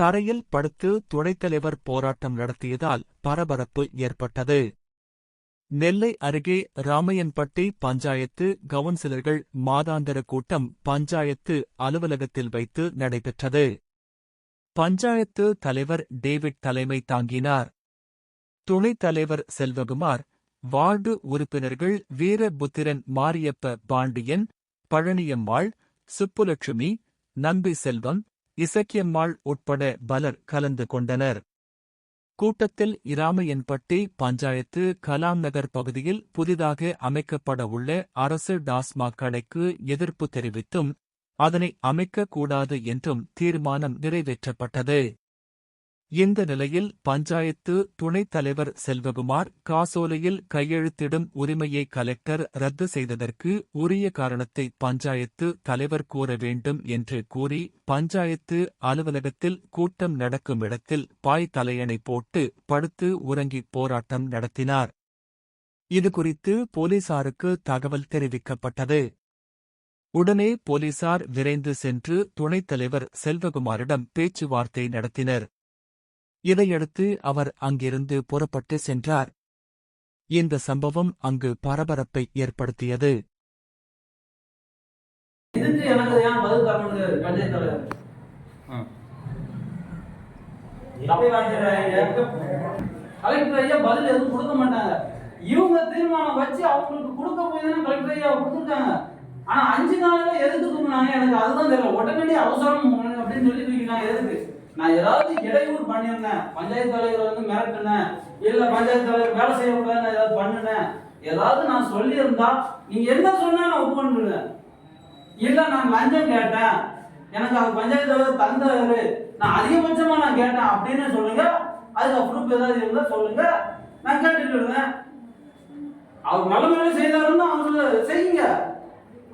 தரையில் படுத்து துணைத்தலைவர் போராட்டம் நடத்தியதால் பரபரப்பு ஏற்பட்டது. நெல்லை அருகே ராமையன்பட்டி பஞ்சாயத்து கவுன்சிலர்கள் மாதாந்திர கூட்டம் பஞ்சாயத்து அலுவலகத்தில் வைத்து நடைபெற்றது. பஞ்சாயத்து தலைவர் டேவிட் தலைமை தாங்கினார். துணைத் தலைவர் செல்வகுமார் வார்டு உறுப்பினர்கள் வீரபுத்திரன் மாரியப்ப பாண்டியன் பழனியம்மாள் சுப்புலட்சுமி நம்பி செல்வம் இசக்கியம்மாள் உட்பட பலர் கலந்து கொண்டனர். கூட்டத்தில் இராமையன்பட்டி பஞ்சாயத்து கலாம் நகர் பகுதியில் புதிதாக அமைக்கப்பட உள்ள அரசு டாஸ்மாக் கடைக்கு எதிர்ப்பு தெரிவித்தும் அதனை அமைக்கக் கூடாது என்றும் தீர்மானம் நிறைவேற்றப்பட்டது. இந்த நிலையில் பஞ்சாயத்து துணைத் தலைவர் செல்வகுமார் காசோலையில் கையெழுத்திடும் உரிமையை கலெக்டர் ரத்து செய்ததற்கு உரிய காரணத்தை பஞ்சாயத்து தலைவர் கூற வேண்டும் என்று கூறி பஞ்சாயத்து அலுவலகத்தில் கூட்டம் நடக்கும் இடத்தில் பாய் தலையணை போட்டு படுத்து உறங்கி போராட்டம் நடத்தினார். இதுகுறித்து போலீசாருக்கு தகவல் தெரிவிக்கப்பட்டது. உடனே போலீசார் விரைந்து சென்று துணைத் தலைவர் செல்வகுமாரிடம் பேச்சுவார்த்தை நடத்தினர். இதையடுத்து அவர் அங்கிருந்து புறப்பட்டு சென்றார். இந்த சம்பவம் அங்கு பரபரப்பை ஏற்படுத்தியது. கலெக்டர் ஐயா பதில் எதுவும் கொடுக்க மாட்டாங்க. இவங்க தீர்மானம் வச்சு அவங்களுக்கு கொடுக்க போய் தானே கலெக்டர் ஐயா கொடுத்துருக்காங்க. ஆனா அஞ்சு நாள்ல எதுக்கு தூக்குனாங்க எனக்கு அதுதான் தெரியல. உடனடி அவசரம் அப்படின்னு சொல்லி தூக்கினாங்க எதுக்கு? நான் ஏதாவது இடையூறு பண்ணியிருந்தேன் பஞ்சாயத்து தலைவர் வந்து மிரட்டினேன். இல்ல பஞ்சாயத்து தலைவர் வேலை செய்யக்கூடாதுன்னு ஏதாவது பண்ணினேன். ஏதாவது நான் சொல்லியிருந்தா நீங்க என்ன சொன்னா நான் ஒப்புக்கொண்டுடுவேன் இல்ல நான் லஞ்சம் கேட்டேன். எனக்கு அந்த பஞ்சாயத்து தலைவர் தந்தவர் நான் அதிகபட்சமா நான் கேட்டேன் அப்படின்னு சொல்லுங்க. அதுக்கு ப்ரூஃப் ஏதாவது இருந்தா சொல்லுங்க. நான் கேட்டுட்டு இருந்தேன். அவர் நல்ல முறையில் செய்தாருன்னு அவங்க செய்யுங்க.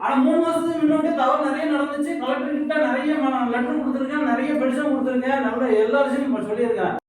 ஆனா மூணு மாசத்துக்கு முன்னாடி தவறு நிறைய நடந்துச்சு. கலெக்டர் கிட்ட நிறைய லெட்டர் கொடுத்துருக்கேன் நிறைய பெடிஷன் கொடுத்துருக்கேன். நல்ல எல்லா விஷயமும் சொல்லியிருக்கேன்.